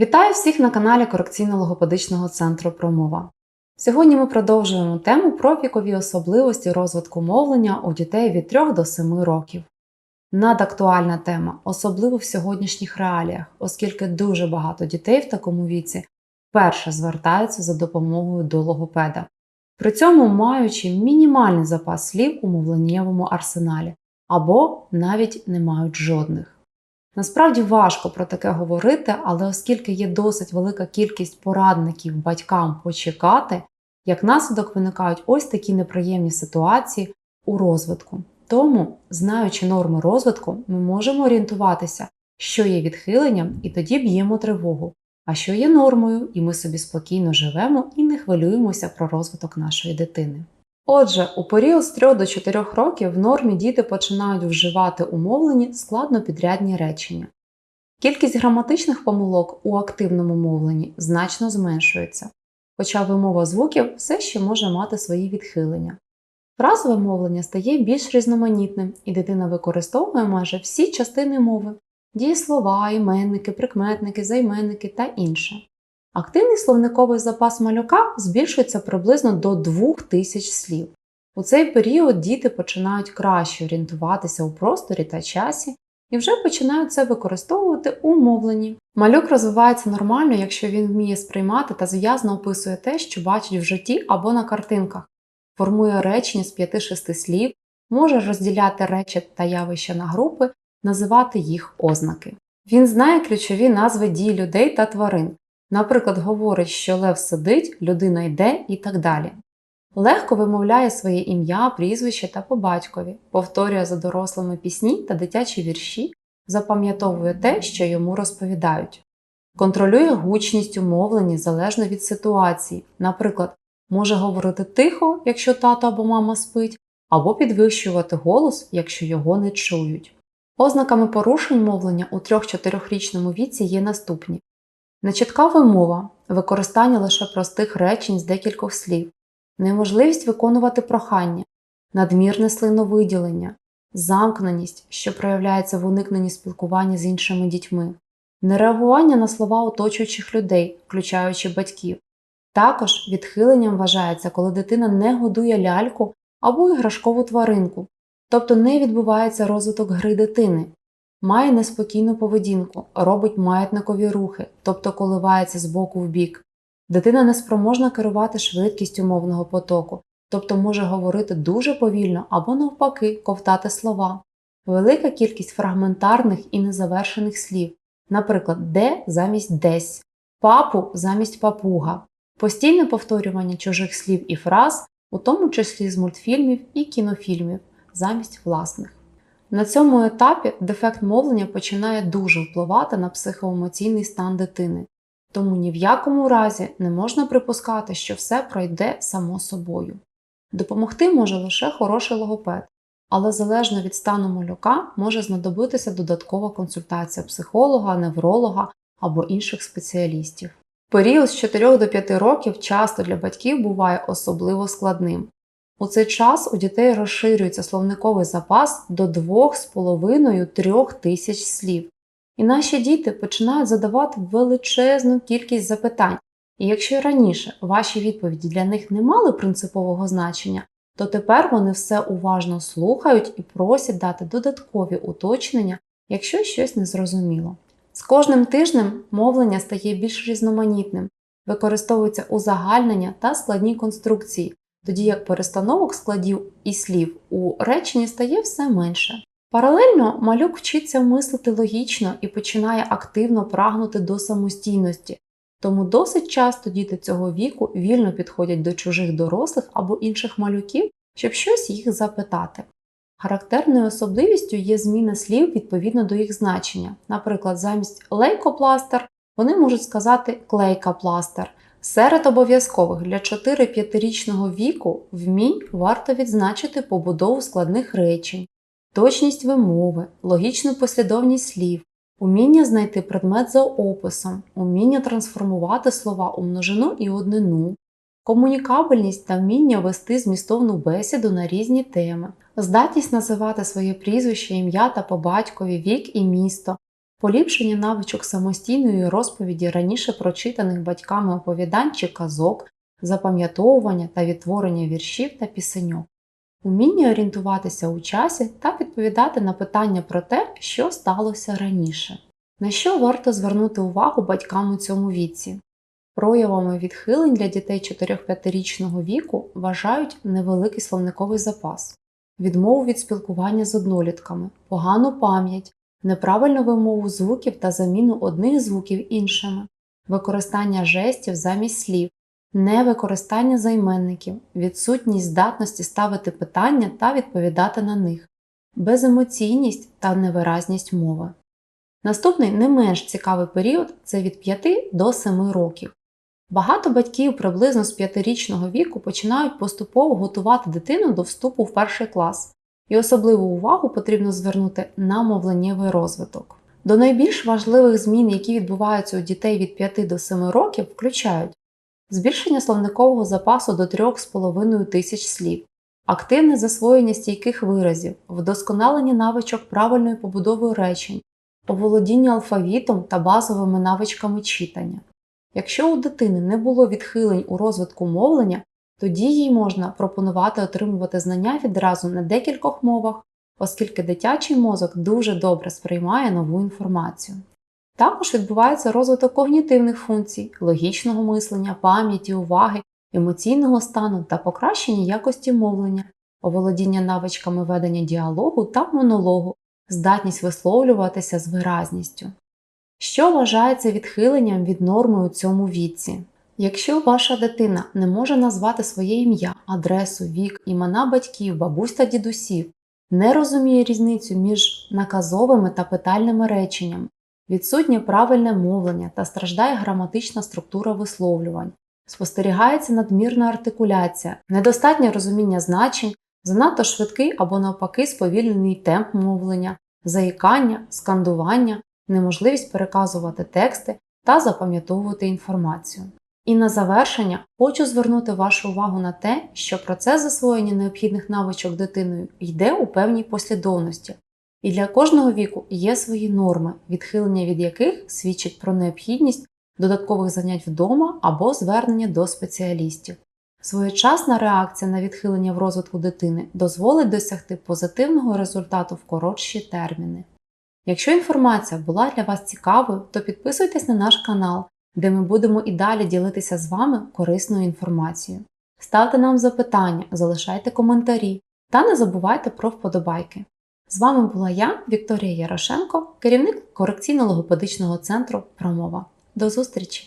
Вітаю всіх на каналі Корекційно-логопедичного центру Промова. Сьогодні ми продовжуємо тему про вікові особливості розвитку мовлення у дітей від 3 до 7 років. Надактуальна тема, особливо в сьогоднішніх реаліях, оскільки дуже багато дітей в такому віці вперше звертаються за допомогою до логопеда, при цьому маючи мінімальний запас слів у мовленнєвому арсеналі або навіть не мають жодних. Насправді важко про таке говорити, але оскільки є досить велика кількість порадників батькам почекати, як наслідок виникають ось такі неприємні ситуації у розвитку. Тому, знаючи норми розвитку, ми можемо орієнтуватися, що є відхиленням, і тоді б'ємо тривогу, а що є нормою, і ми собі спокійно живемо і не хвилюємося про розвиток нашої дитини. Отже, у період з 3 до 4 років в нормі діти починають вживати умовлені складнопідрядні речення. Кількість граматичних помилок у активному мовленні значно зменшується, хоча вимова звуків все ще може мати свої відхилення. Фразове мовлення стає більш різноманітним, і дитина використовує майже всі частини мови дієслова, іменники, прикметники, займенники та інше. Активний словниковий запас малюка збільшується приблизно до 2000 слів. У цей період діти починають краще орієнтуватися у просторі та часі і вже починають це використовувати у мовленні. Малюк розвивається нормально, якщо він вміє сприймати та зв'язно описує те, що бачить в житті або на картинках, формує речення з 5-6 слів, може розділяти речі та явища на групи, називати їх ознаки. Він знає ключові назви дій людей та тварин. Наприклад, говорить, що лев сидить, людина йде і так далі. Легко вимовляє своє ім'я, прізвище та по батькові, повторює за дорослими пісні та дитячі вірші, запам'ятовує те, що йому розповідають. Контролює гучність у мовленні залежно від ситуації, наприклад, може говорити тихо, якщо тато або мама спить, або підвищувати голос, якщо його не чують. Ознаками порушень мовлення у 3-4-річному віці є наступні. Нечітка вимова, використання лише простих речень з декількох слів, неможливість виконувати прохання, надмірне слиновиділення, замкненість, що проявляється в уникненні спілкування з іншими дітьми, нереагування на слова оточуючих людей, включаючи батьків. Також відхиленням вважається, коли дитина не годує ляльку або іграшкову тваринку, тобто не відбувається розвиток гри дитини. Має неспокійну поведінку, робить маятникові рухи, тобто коливається з боку в бік. Дитина неспроможна керувати швидкістю мовного потоку, тобто може говорити дуже повільно або навпаки ковтати слова. Велика кількість фрагментарних і незавершених слів, наприклад, де замість десь, папу замість папуга, постійне повторювання чужих слів і фраз, у тому числі з мультфільмів і кінофільмів, замість власних. На цьому етапі дефект мовлення починає дуже впливати на психоемоційний стан дитини, тому ні в якому разі не можна припускати, що все пройде само собою. Допомогти може лише хороший логопед, але залежно від стану малюка може знадобитися додаткова консультація психолога, невролога або інших спеціалістів. Період з 4 до 5 років часто для батьків буває особливо складним. У цей час у дітей розширюється словниковий запас до 2,5-3 тисяч слів. І наші діти починають задавати величезну кількість запитань. І якщо раніше ваші відповіді для них не мали принципового значення, то тепер вони все уважно слухають і просять дати додаткові уточнення, якщо щось не зрозуміло. З кожним тижнем мовлення стає більш різноманітним, використовуються узагальнення та складні конструкції, тоді як перестановок складів і слів у реченні стає все менше. Паралельно малюк вчиться мислити логічно і починає активно прагнути до самостійності, тому досить часто діти цього віку вільно підходять до чужих дорослих або інших малюків, щоб щось їх запитати. Характерною особливістю є зміна слів відповідно до їх значення. Наприклад, замість лейкопластер вони можуть сказати клейкапластер. Серед обов'язкових для 4-5-річного віку вмінь варто відзначити побудову складних речень, точність вимови, логічну послідовність слів, уміння знайти предмет за описом, уміння трансформувати слова у множину і однину, комунікабельність та вміння вести змістовну бесіду на різні теми, здатність називати своє прізвище, ім'я та по батькові, вік і місто, поліпшення навичок самостійної розповіді раніше прочитаних батьками оповідань чи казок, запам'ятовування та відтворення віршів та пісеньок, уміння орієнтуватися у часі та відповідати на питання про те, що сталося раніше. На що варто звернути увагу батькам у цьому віці? Проявами відхилень для дітей 4-5-річного віку вважають невеликий словниковий запас, відмову від спілкування з однолітками, погану пам'ять, неправильну вимову звуків та заміну одних звуків іншими, використання жестів замість слів, невикористання займенників, відсутність здатності ставити питання та відповідати на них, беземоційність та невиразність мови. Наступний не менш цікавий період це від 5 до 7 років. Багато батьків приблизно з 5-річного віку починають поступово готувати дитину до вступу в перший клас, і особливу увагу потрібно звернути на мовленнєвий розвиток. До найбільш важливих змін, які відбуваються у дітей від 5 до 7 років, включають збільшення словникового запасу до 3,5 тисяч слів, активне засвоєння стійких виразів, вдосконалення навичок правильної побудови речень, оволодіння алфавітом та базовими навичками читання. Якщо у дитини не було відхилень у розвитку мовлення, тоді їй можна пропонувати отримувати знання відразу на декількох мовах, оскільки дитячий мозок дуже добре сприймає нову інформацію. Також відбувається розвиток когнітивних функцій, логічного мислення, пам'яті, уваги, емоційного стану та покращення якості мовлення, оволодіння навичками ведення діалогу та монологу, здатність висловлюватися з виразністю. Що вважається відхиленням від норми у цьому віці? Якщо ваша дитина не може назвати своє ім'я, адресу, вік, імена батьків, бабусь та дідусів, не розуміє різницю між наказовими та питальними реченнями, відсутнє правильне мовлення та страждає граматична структура висловлювань, спостерігається надмірна артикуляція, недостатнє розуміння значень, занадто швидкий або навпаки сповільнений темп мовлення, заїкання, скандування, неможливість переказувати тексти та запам'ятовувати інформацію. І на завершення хочу звернути вашу увагу на те, що процес засвоєння необхідних навичок дитиною йде у певній послідовності, і для кожного віку є свої норми, відхилення від яких свідчить про необхідність додаткових занять вдома або звернення до спеціалістів. Своєчасна реакція на відхилення в розвитку дитини дозволить досягти позитивного результату в коротші терміни. Якщо інформація була для вас цікавою, то підписуйтесь на наш канал, де ми будемо і далі ділитися з вами корисною інформацією. Ставте нам запитання, залишайте коментарі та не забувайте про вподобайки. З вами була я, Вікторія Ярошенко, керівник корекційно-логопедичного центру Промова. До зустрічі!